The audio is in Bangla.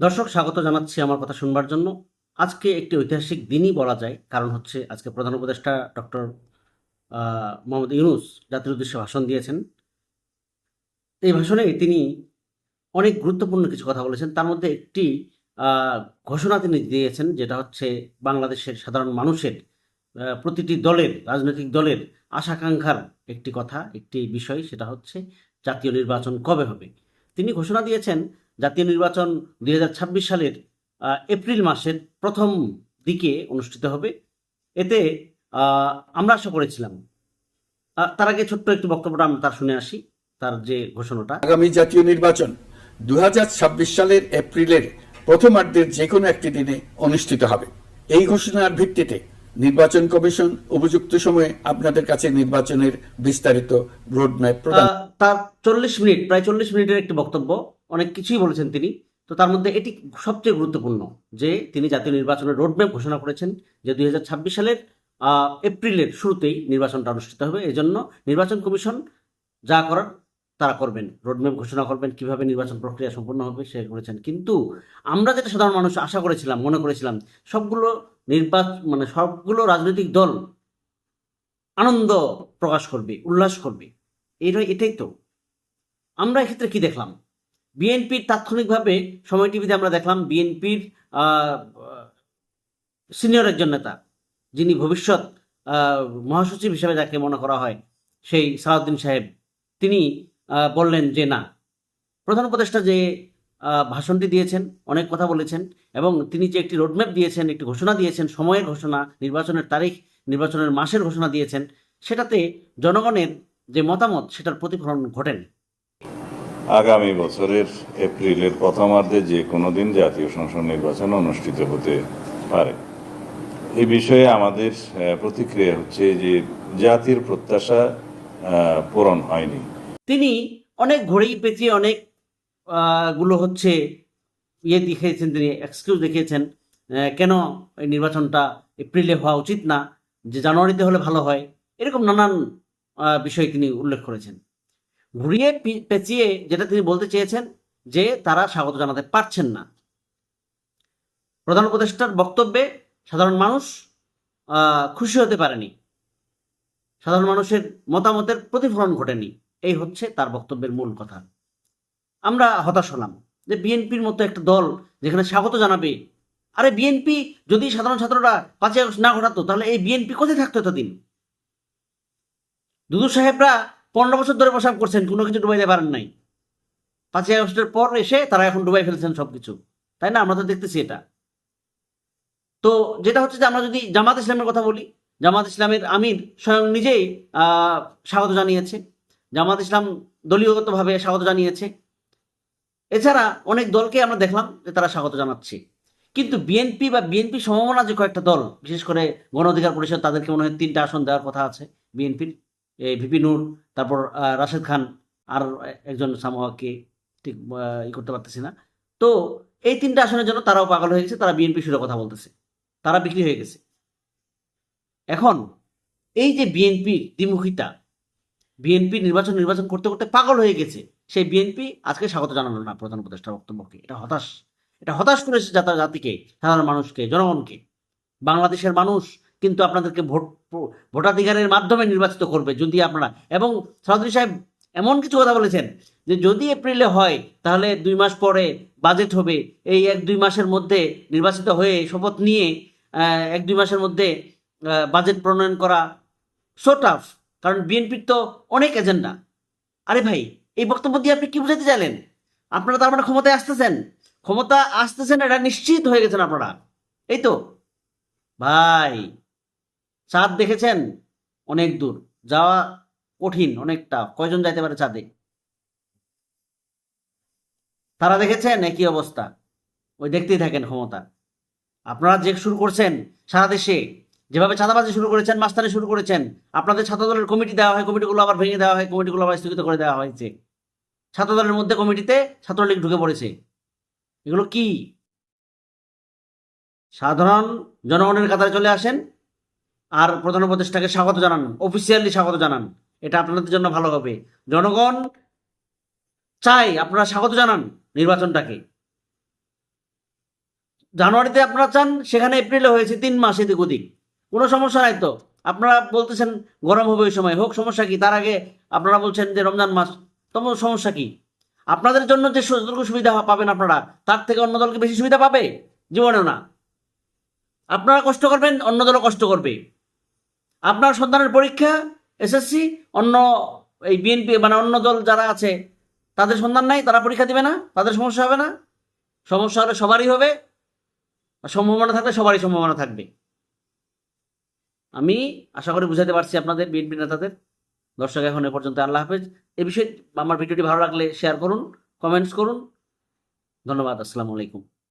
দর্শক, স্বাগত জানাচ্ছি আমার কথা শুনবার জন্য। আজকে একটি ঐতিহাসিক দিনই বলা যায়, কারণ হচ্ছে আজকে প্রধান উপদেষ্টা ডক্টর মোহাম্মদ ইউনুস জাতির উদ্দেশ্যে ভাষণ দিয়েছেন। এই ভাষণে তিনি অনেক গুরুত্বপূর্ণ কিছু কথা বলেছেন। তার মধ্যে একটি ঘোষণা তিনি দিয়েছেন, যেটা হচ্ছে বাংলাদেশের সাধারণ মানুষের প্রতিটি দলের, রাজনৈতিক দলের আশাকাঙ্ক্ষার একটি কথা, একটি বিষয়, সেটা হচ্ছে জাতীয় নির্বাচন কবে হবে। তিনি ঘোষণা দিয়েছেন জাতীয় নির্বাচন দুই হাজার ছাব্বিশ সালের এপ্রিল মাসের প্রথম দিকে অনুষ্ঠিত হবে। এতে আহ, আমরা আশা করেছিলাম। তার আগে ছোট্ট একটি বক্তব্যটা আমরা তার শুনে আসি তার যে ঘোষণাটা। আগামী জাতীয় নির্বাচন দুই হাজার ছাব্বিশ সালের এপ্রিলের প্রথমার্ধের যে কোনো একটি দিনে অনুষ্ঠিত হবে। এই ঘোষণার ভিত্তিতে নির্বাচন কমিশন উপযুক্ত সময়ে আপনাদের কাছে নির্বাচনের বিস্তারিত রোডম্যাপ প্রদান তার চল্লিশ মিনিট প্রায় চল্লিশ মিনিটের একটি বক্তব্য। অনেক কিছুই বলেছেন তিনি। তো তার মধ্যে এটি সবচেয়ে গুরুত্বপূর্ণ যে তিনি জাতীয় নির্বাচনের রোডম্যাপ ঘোষণা করেছেন যে দুই হাজার ছাব্বিশ সালের এপ্রিলের শুরুতেই নির্বাচনটা অনুষ্ঠিত হবে। এজন্য নির্বাচন কমিশন যা করার তারা করবেন। রোডম্যাপ ঘোষণা করবেন কীভাবে নির্বাচন প্রক্রিয়া সম্পন্ন হবে সে করেছেন। কিন্তু আমরা যেটা সাধারণ মানুষ আশা করেছিলাম, মনে করেছিলাম, সবগুলো নির্বাচন মানে সবগুলো রাজনৈতিক দল আনন্দ প্রকাশ করবে, উল্লাস করবে। এটা এটাই তো। আমরা এক্ষেত্রে কি দেখলাম? বিএনপির তাৎক্ষণিকভাবে সময় টিভিতে আমরা দেখলাম বিএনপির সিনিয়র একজন নেতা, যিনি ভবিষ্যৎ মহাসচিব হিসেবে যাকে মনে করা হয়, সেই সালাউদ্দিন সাহেব। তিনি বললেন যে না। প্রধান উপদেষ্টা যে ভাষণটি দিয়েছেন, অনেক কথা বলেছেন, এবং তিনি যে একটি রোডম্যাপ দিয়েছেন, একটি ঘোষণা দিয়েছেন, সময়ের ঘোষণা, নির্বাচনের তারিখ, নির্বাচনের মাসের ঘোষণা দিয়েছেন, সেটাতে জনগণের যে মতামত, সেটার প্রতিফলন ঘটেনি। আগামী বছরের এপ্রিলের প্রথমার্ধে যে কোনো দিন জাতীয় সংসদ নির্বাচন অনুষ্ঠিত হতে পারে। এই বিষয়ে আমাদের প্রতিক্রিয়া হচ্ছে যে জাতির প্রত্যাশা পূরণ হয়নি। তিনি অনেক ঘড়ি পেঁচিয়ে অনেকগুলো হচ্ছে ইয়ে দেখিয়েছেন তিনি এক্সকিউজ দেখিয়েছেন কেন এই নির্বাচনটা এপ্রিলে হওয়া উচিত না, যে জানুয়ারিতে হলে ভালো হয়, এরকম নানান বিষয় তিনি উল্লেখ করেছেন। ঘুরিয়ে পেঁচিয়ে যেটা তিনি বলতে চেয়েছেন যে তারা স্বাগত জানাতে পারছেন না। প্রধান উপদেষ্টার বক্তব্যে সাধারণ মানুষ খুশি হতে পারেনি। সাধারণ মানুষের মতামতের প্রতিফলন ঘটেনি। এই হচ্ছে তার বক্তব্যের মূল কথা। আমরা হতাশ হলাম যে বিএনপির মতো একটা দল যেখানে স্বাগত জানাবে, আরে বিএনপি যদি সাধারণ ছাত্ররা পাঁচই আগস্ট না ঘটাতো, তাহলে এই বিএনপি কোথায় থাকতো এতদিন? দুদু সাহেবরা পনেরো বছর ধরে প্রসাব করছেন, কোনো কিছু ডুবাইতে পারেন নাই। পাঁচই আগস্টের পর এসে তারা এখন ডুবাই ফেলছেন সবকিছু। তাই না? আমরা তো দেখতেছি এটা। তো যেটা হচ্ছে যে আমরা যদি জামাত ইসলামের কথা বলি, জামাত ইসলামের আমির স্বয়ং নিজেই স্বাগত জানিয়েছে। জামাত ইসলাম দলীয়গতভাবে স্বাগত জানিয়েছে। এছাড়া অনেক দলকে আমরা দেখলাম যে তারা স্বাগত জানাচ্ছে। কিন্তু বিএনপি বা বিএনপি সমমনা যে কয়েকটা দল, বিশেষ করে গণ অধিকার পরিষদ, তাদেরকে মনে হয় তিনটা আসন দেওয়ার কথা আছে বিএনপির। ভিপি নূর, তারপর রাশেদ খান আর একজন সামোয়াকে ঠিক ই করতে পারতেছি না। তো এই তিনটা আসনের জন্য তারাও পাগল হয়ে গেছে, তারা বিএনপি সুরে কথা বলতেছে। তারা বিক্রি হয়ে গেছে। এখন এই যে বিএনপির দ্বিমুখিতা, বিএনপি নির্বাচন নির্বাচন করতে করতে পাগল হয়ে গেছে, সেই বিএনপি আজকে স্বাগত জানালো না প্রধান উপদেষ্টার বক্তব্যকে। এটা হতাশ। এটা হতাশ করেছে জাতা জাতিকে সাধারণ মানুষকে, জনগণকে। বাংলাদেশের মানুষ কিন্তু আপনাদেরকে ভোট, ভোটাধিকারের মাধ্যমে নির্বাচিত করবে যদি আপনারা। এবং চৌধুরী সাহেব এমন কিছু কথা বলেছেন যে যদি এপ্রিলে হয়, তাহলে দুই মাস পরে বাজেট হবে। এই এক, দুই মাসের মধ্যে নির্বাচিত হয়ে শপথ নিয়ে এক, দুই মাসের মধ্যে বাজেট প্রণয়ন করা সো টাফ কারণ বিএনপির তো অনেক এজেন্ডা। আরে ভাই, এই বক্তব্য দিয়ে আপনি কি বুঝাতে চাইলেন? আপনারা তার মানে ক্ষমতায় আসতেছেন। ক্ষমতা আসতেছেন, এটা নিশ্চিত হয়ে গেছেন আপনারা। এই তো। ভাই চাঁদ দেখেছেন? অনেক দূর। যাওয়া কঠিন অনেকটা। কয়জন যাইতে পারে চাঁদে তারা দেখেছেন? একই অবস্থা। ওই দেখতেই থাকেন ক্ষমতা। আপনারা যে শুরু করছেন সারা দেশে, যেভাবে চাঁদাবাজি শুরু করেছেন, মাস্তানি শুরু করেছেন, আপনাদের ছাত্র দলের কমিটি দেওয়া হয়, কমিটিগুলো আবার ভেঙে দেওয়া হয়, কমিটিগুলো আবার স্থগিত করে দেওয়া হয়েছে। ছাত্র দলের মধ্যে কমিটিতে ছাত্রলীগ ঢুকে পড়েছে। এগুলো কি? সাধারণ জনগণের কাতারে চলে আসেন আর প্রধান উপদেষ্টাকে স্বাগত জানান অফিসিয়ালি স্বাগত জানান। এটা আপনাদের জন্য ভালো হবে। জনগণ চাই আপনারা স্বাগত জানান নির্বাচনটাকে। জানুয়ারিতে আপনারা চান, সেখানে এপ্রিলে হয়েছে তিন মাস এদিক ওদিক। কোনো সমস্যা নাই তো। আপনারা বলতেছেন গরম হবে ওই সময়। হোক, সমস্যা কি? তার আগে আপনারা বলছেন যে রমজান মাস তখন সমস্যা কি? আপনাদের জন্য যে যতটুকু সুবিধা পাবেন আপনারা, তার থেকে অন্য দলকে বেশি সুবিধা পাবে? জীবনেও না। আপনারা কষ্ট করবেন, অন্য দলও কষ্ট করবে। আপনার সন্তানের পরীক্ষা এসএসসি অন্য এই বিএনপি মানে অন্য দল যারা আছে, তাদের সন্তান নাই, তারা পরীক্ষা দিবে না, তাদের সমস্যা হবে না। সমস্যা হলে সবারই হবে সম্ভাবনা থাকলে সবারই সম্ভাবনা থাকবে। আমি আশা করি বুঝাতে পারছি আপনাদের বিএনপি নেতাদের। দর্শক, এখন এ পর্যন্ত আল্লাহ হাফেজ। এ বিষয়ে আমার ভিডিওটি ভালো লাগলে শেয়ার করুন কমেন্টস করুন। ধন্যবাদ, আসসালামু আলাইকুম।